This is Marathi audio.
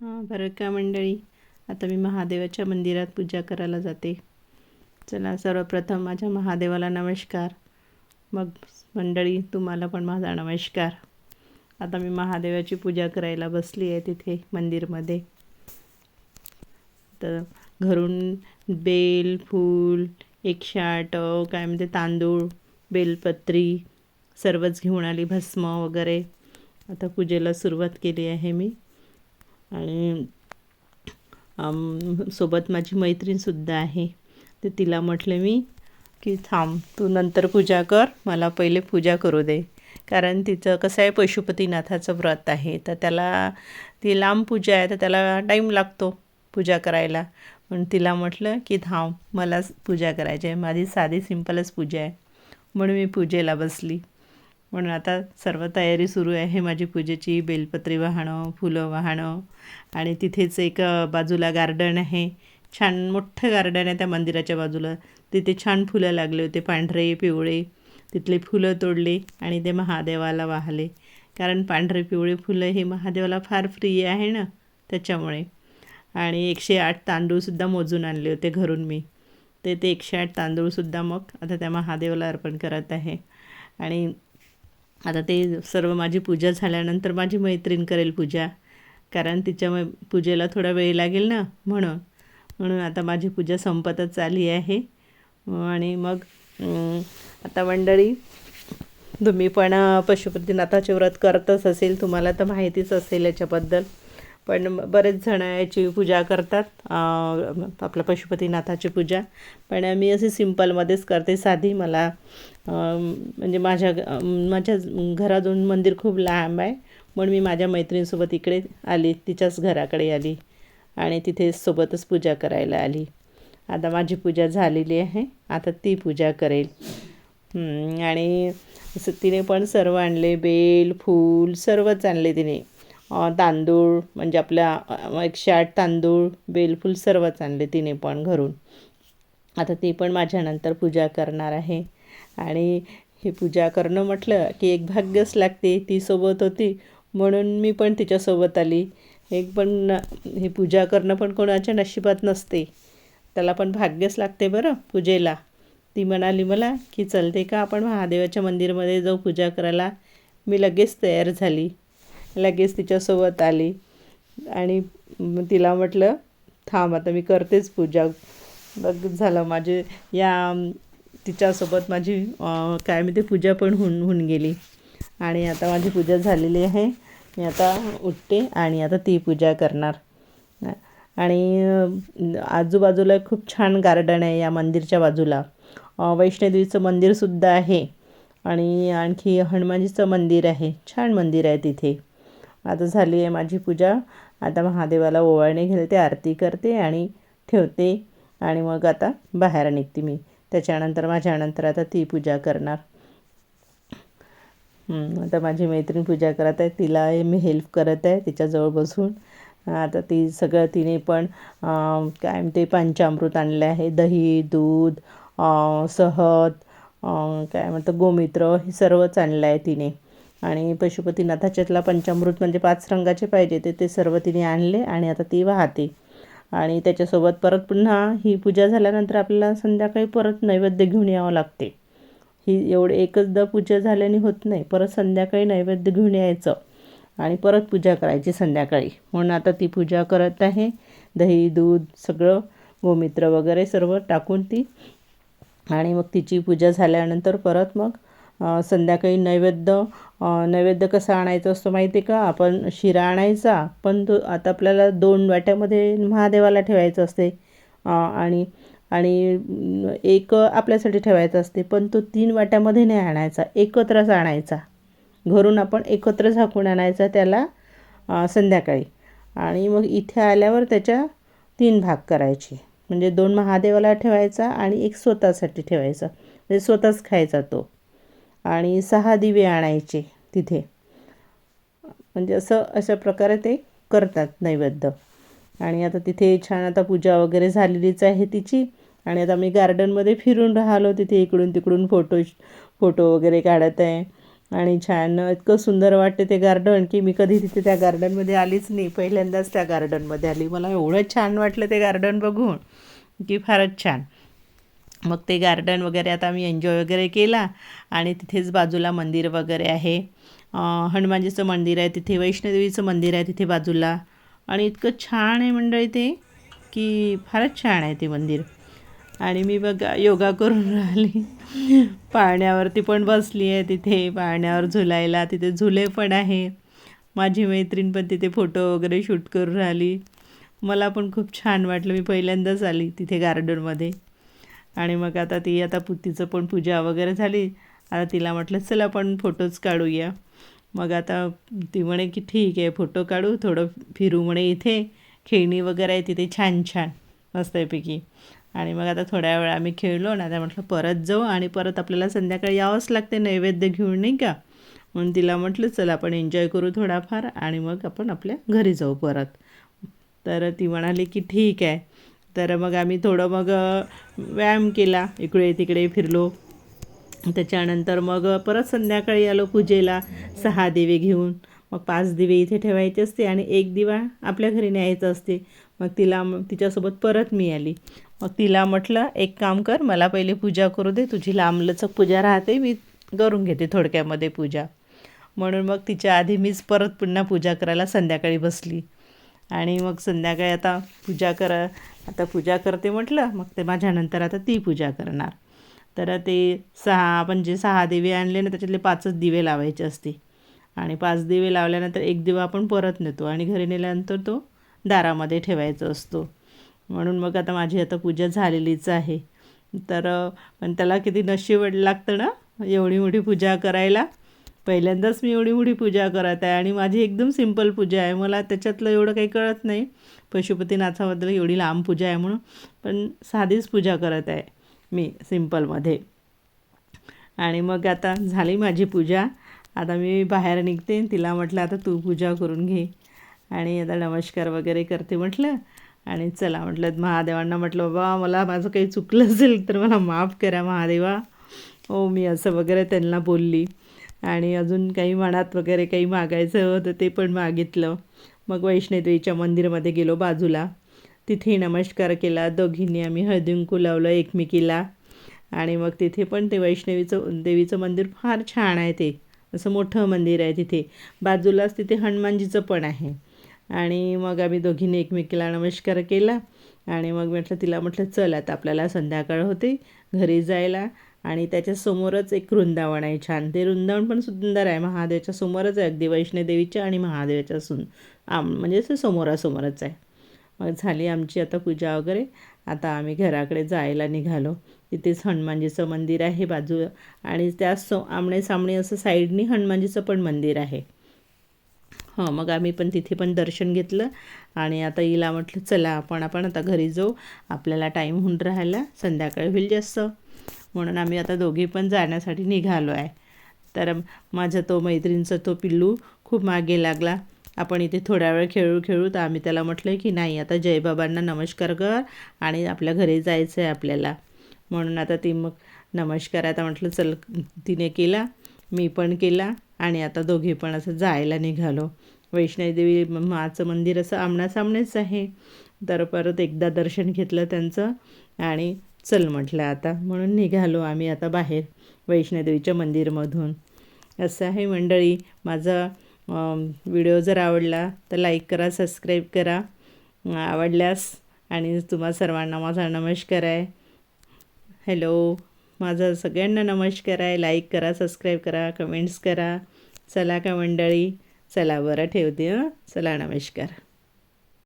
हां बरं का मंडळी. आता मी महादेवाच्या मंदिरात पूजा करायला जाते. चला सर्वप्रथम माझ्या महादेवाला नमस्कार. मग मंडळी तुम्हाला पण माझा नमस्कार. आता मी महादेवाची पूजा करायला बसली आहे तिथे मंदिरमध्ये. तर घरून बेल फूल एकशे आठ काय म्हणते तांदूळ बेलपत्री सर्वच घेऊन आली भस्म वगैरे. आता पूजेला सुरुवात केली आहे मी. आणि सोबत माझी मैत्रीणसुद्धा आहे. तर तिला म्हटले मी की थांब तू नंतर पूजा कर मला पहिले पूजा करू दे. कारण तिचं कसं आहे पशुपतीनाथाचं व्रत आहे. तर त्याला ती लांब पूजा आहे तर त्याला टाईम लागतो पूजा करायला. म्हणून तिला म्हटलं की थांब मला पूजा करायची आहे. माझी साधी सिंपलच पूजा आहे. म्हणून मी पूजेला बसली. म्हणून आता सर्व तयारी सुरू आहे. माझी पूजेची बेलपत्री वाहणं फुलं वाहणं आणि तिथेच एक बाजूला गार्डन आहे. छान मोठं गार्डन आहे त्या मंदिराच्या बाजूला. तिथे छान फुलं लागले होते पांढरे पिवळे. तिथले फुलं तोडले आणि ते महादेवाला वाहले. कारण पांढरे पिवळे फुलं हे महादेवाला फार प्रिय आहे ना त्याच्यामुळे. आणि एकशे आठ तांदूळसुद्धा मोजून आणले होते घरून मी. ते ते एकशे आठ तांदूळसुद्धा मग आता त्या महादेवाला अर्पण करत आहे. आणि आता ते सर्व माझी पूजा झाल्यानंतर माझी मैत्रीण करेल पूजा. कारण तिच्या मै पूजेला थोडा वेळ लागेल ना म्हणून. म्हणून आता माझी पूजा संपतच आली आहे. आणि मग आता मंडळी तुम्ही पण पशुपतीनाथाचे व्रत करतच असेल तुम्हाला तर माहितीच असेल याच्याबद्दल. पण बरेच जण याची पूजा करतात आपल्या पशुपतीनाथाची पूजा. पण मी अशी सिम्पलमध्येच करते साधी मला म्हणजे माझ्या माझ्या घरातून मंदिर खूप लांब आहे. म्हणून मी माझ्या मैत्रिणीसोबत इकडे आली तिच्याच घराकडे आली आणि तिथे सोबतच पूजा करायला आली. आता माझी पूजा झालेली आहे आता ती पूजा करेल. आणि असं तिने पण सर्व आणले बेल फूल सर्वच आणले तिने. तांदूळ म्हणजे आपल्या एकशे आठ तांदूळ बेलफूल सर्वच आणले तिने पण घरून. आता ती पण माझ्यानंतर पूजा करणार आहे. आणि हे पूजा करणं म्हटलं की एक भाग्यच लागते ती सोबत होती म्हणून मी पण तिच्यासोबत आली. एक पण हे पूजा करणं पण कोणाच्या नशिबात नसते. त्याला पण भाग्यच लागते बरं पूजेला. ती म्हणाली मला की चलते का आपण महादेवाच्या मंदिरमध्ये जाऊ पूजा करायला? मी लगेच तयार झाली. लगेच तिच्यासोबत आली. आणि तिला म्हटलं थांब आता मी करतेच पूजा. बघ झालं माझे या तिच्यासोबत माझी काय काय म्हणते पूजा पण होऊन होऊन गेली. आणि आता माझी पूजा झालेली आहे. मी आता उठते आणि आता ती पूजा करणार. आणि आजूबाजूला खूप छान गार्डन आहे या मंदिरच्या बाजूला. वैष्णोदेवीचं मंदिरसुद्धा आहे. आणि आणखी हनुमानजीचं मंदिर आहे. छान मंदिर आहे तिथे. आता झाली आहे माझी पूजा. आता महादेवाला ओवाळणी घालते आरती करते आणि ठेवते. आणि मग आता बाहेर निघते मी. त्याच्यानंतर माझ्यानंतर आता ती पूजा करणार. आता माझी मैत्रीण पूजा करत आहे. तिला मी हेल्प करत आहे तिच्याजवळ बसून. आता ती सगळं तिने पण काय म्हणते पंचामृत आणले आहे. दही दूध सहद काय म्हणतं गोमित्र हे सर्वच आणलं आहे तिने. आणि पशुपतीनाथाच्यातला पंचामृत म्हणजे पाच रंगाचे पाहिजे ते ते सर्व तिने आणले आणि आता ती वाहते. आणि त्याच्यासोबत परत पुन्हा ही पूजा झाल्यानंतर आपल्याला संध्याकाळी परत नैवेद्य घेऊन यावं लागते. ही एवढे एकचदा पूजा झाल्याने होत नाही परत संध्याकाळी नैवेद्य घेऊन यायचं आणि परत पूजा करायची संध्याकाळी. म्हणून आता ती पूजा करत आहे. दही दूध सगळं गोमित्र वगैरे सर्व टाकून ती आणि मग तिची पूजा झाल्यानंतर परत मग संध्याकाळी नैवेद्य नैवेद्य कसा आणायचा असतो माहिती आहे का? आपण शिरा आणायचा पण तो आता आपल्याला दोन वाट्यामध्ये महादेवाला ठेवायचं असते. आणि आणि एक आपल्यासाठी ठेवायचं असते पण तो तीन वाट्यामध्ये नाही आणायचा एकत्रच आणायचा. घरून आपण एकत्र झाकून आणायचा त्याला संध्याकाळी. आणि मग इथे आल्यावर त्याच्या तीन भाग करायचे. म्हणजे दोन महादेवाला ठेवायचा आणि एक स्वतःसाठी ठेवायचा. म्हणजे स्वतःच खायचा तो. आणि सहा दिवे आणायचे तिथे. म्हणजे असं अशा प्रकारे ते करतात नैवेद्य. आणि आता तिथे छान आता पूजा वगैरे झालेलीच आहे तिची. आणि आता मी गार्डनमध्ये फिरून राहिलो तिथे इकडून तिकडून फोटो फोटो वगैरे काढत आहे. आणि छान इतकं सुंदर वाटते ते गार्डन की मी कधी तिथे त्या गार्डनमध्ये आलीच नाही. पहिल्यांदाच त्या गार्डनमध्ये आली. मला एवढं छान वाटलं ते गार्डन बघून की फारच छान. मग ते गार्डन वगैरे आता मी एन्जॉय वगैरे केला आणि तिथेच बाजूला मंदिर वगैरे आहे. हनुमानजीचं मंदिर आहे तिथे वैष्णोदेवीचं मंदिर आहे तिथे बाजूला. आणि इतकं छान आहे मंडळी ते की फारच छान आहे ते मंदिर. आणि मी बघा योगा करून राहिली. पाळण्यावरती पण बसली आहे तिथे पाळण्यावर झुलायला. तिथे झुले पण आहे. माझी मैत्रीण पण तिथे फोटो वगैरे शूट करून राहिली. मला पण खूप छान वाटलं मी पहिल्यांदाच आली तिथे गार्डनमध्ये आणि मग आता ती आता पुतीचं पण पूजा वगैरे झाली. आता तिला म्हटलं चला आपण फोटोज काढूया. मग आता ती म्हणे की ठीक आहे फोटो काढू थोडं फिरू म्हणे इथे. खेळणी वगैरे आहे तिथे छान छान मस्तपैकी आणि मग आता थोड्या वेळा आम्ही खेळलो ना आता म्हटलं परत जाऊ आणि परत आपल्याला संध्याकाळी यावंच लागते नैवेद्य घेऊन नाही का? म्हणून तिला म्हटलं चल आपण एन्जॉय करू थोडाफार आणि मग आपण आपल्या घरी जाऊ परत. तर ती म्हणाली की ठीक आहे. तर मग आम्ही थोडं मग व्यायाम केला. इकडे तिकडे फिरलो. त्याच्यानंतर मग परत संध्याकाळी आलो पूजेला. सहा दिवे घेऊन. मग पाच दिवे इथे ठेवायचे असते आणि एक दिवा आपल्या घरी न्यायचा असते. मग तिला तिच्यासोबत परत मी आली. मग तिला म्हटलं एक काम कर मला पहिले पूजा करू दे. तुझी लांबलचक पूजा राहते. मी करून घेते थोडक्यामध्ये पूजा. म्हणून मग तिच्या आधी मीच परत पुन्हा पूजा करायला संध्याकाळी बसली. आणि मग संध्याकाळी आता पूजा कर आता पूजा करते म्हटलं मग ते माझ्यानंतर आता ती पूजा करणार. तर ते सहा आपण जे सहा दिवे आणले ना त्याच्यातले पाचच दिवे लावायचे असते. आणि पाच दिवे लावल्यानंतर एक दिवा आपण परत नेतो आणि घरी नेल्यानंतर तो दारामध्ये ठेवायचा असतो. म्हणून मग आता माझी आता पूजा झालेलीच आहे. तर पण त्याला किती नशीब लागतं ना एवढी मोठी पूजा करायला. पहिल्यांदाच मी एवढी मोठी पूजा करत आहे आणि माझी एकदम सिंपल पूजा आहे. मला त्याच्यातलं एवढं काही कळत नाही. पशुपतीनाथाबद्दल एवढी लांब पूजा आहे म्हणून पण साधीच पूजा करत आहे मी सिंपलमध्ये. आणि मग आता झाली माझी पूजा. आता मी बाहेर निघते. तिला म्हटलं आता तू पूजा करून घे. आणि आता नमस्कार वगैरे करते म्हटलं. आणि चला म्हटलं महादेवांना म्हटलं बाबा मला माझं काही चुकलं असेल तर मला माफ करा महादेवा. हो मी असं वगैरे त्यांना बोलली. आणि अजून काही मनात वगैरे काही मागायचं होतं ते पण मागितलं. मग वैष्णोदेवीच्या मंदिरामध्ये गेलो बाजूला. तिथे नमस्कार केला. दोघींनी आम्ही हळदीकुंकू लावलं एकमेकीला. आणि मग तिथे पण ते वैष्णवीचं देवीचं मंदिर फार छान आहे ते. असं मोठं मंदिर आहे तिथे. बाजूलाच तिथे हनुमानजीचं पण आहे. आणि मग आम्ही दोघींनी एकमेकीला नमस्कार केला. आणि मग म्हटलं तिला म्हटलं चल आता आपल्याला संध्याकाळ होते. घरी जायला. आणि त्याच्यासमोरच एक वृंदावन आहे. छान. ते वृंदावन पण सुंदर आहे. महादेवाच्या समोरच आहे अगदी. वैष्णोदेवीच्या आणि महादेवाच्या सुन आम म्हणजे असं समोरासमोरच आहे. मग झाली आमची आता पूजा वगैरे. आता आम्ही घराकडे जायला निघालो. तिथेच हनुमानजीचं मंदिर आहे बाजू. आणि त्या सो आमणे सामणे असं साईडनी हनुमानजीचं पण मंदिर आहे. हं मग आम्ही पण तिथे पण दर्शन घेतलं. आणि आता हिला म्हटलं चला आपण आपण आता घरी जाऊ. आपल्याला टाईम होऊन राहायला संध्याकाळी होईल जास्त. म्हणून आम्ही आता दोघी पण जाण्यासाठी निघालो आहे. तर माझा तो मैत्रिणीचा तो पिल्लू खूप मागे लागला. आपण इथे थोड्या वेळ खेळू खेळू तर आम्ही त्याला म्हटलं की नाही आता जयबाबांना नमस्कार कर आणि आपल्या घरी जायचं आहे आपल्याला. म्हणून आता ती मग नमस्कार आता म्हटलं चल तिने केला मी पण केला आणि आता दोघी पण असं जायला निघालो. वैष्णोदेवी माचं मंदिर असं आमनासामनेच आहे. तर परत एकदा दर्शन घेतलं त्यांचं आणि चल म्हटलं आता. म्हणून निघालो आम्ही आता बाहेर वैष्णोदेवीच्या मंदिरमधून. असं आहे मंडळी. माझा व्हिडिओ जर आवडला तर लाईक करा सबस्क्राईब करा. आवडल्यास आणि तुम्हा सर्वांना माझा नमस्कार आहे. हॅलो. माझा सगळ्यांना नमस्कार आहे. लाईक करा सबस्क्राईब करा कमेंट्स करा. चला का मंडळी? चला बरं ठेवते हं. चला नमस्कार.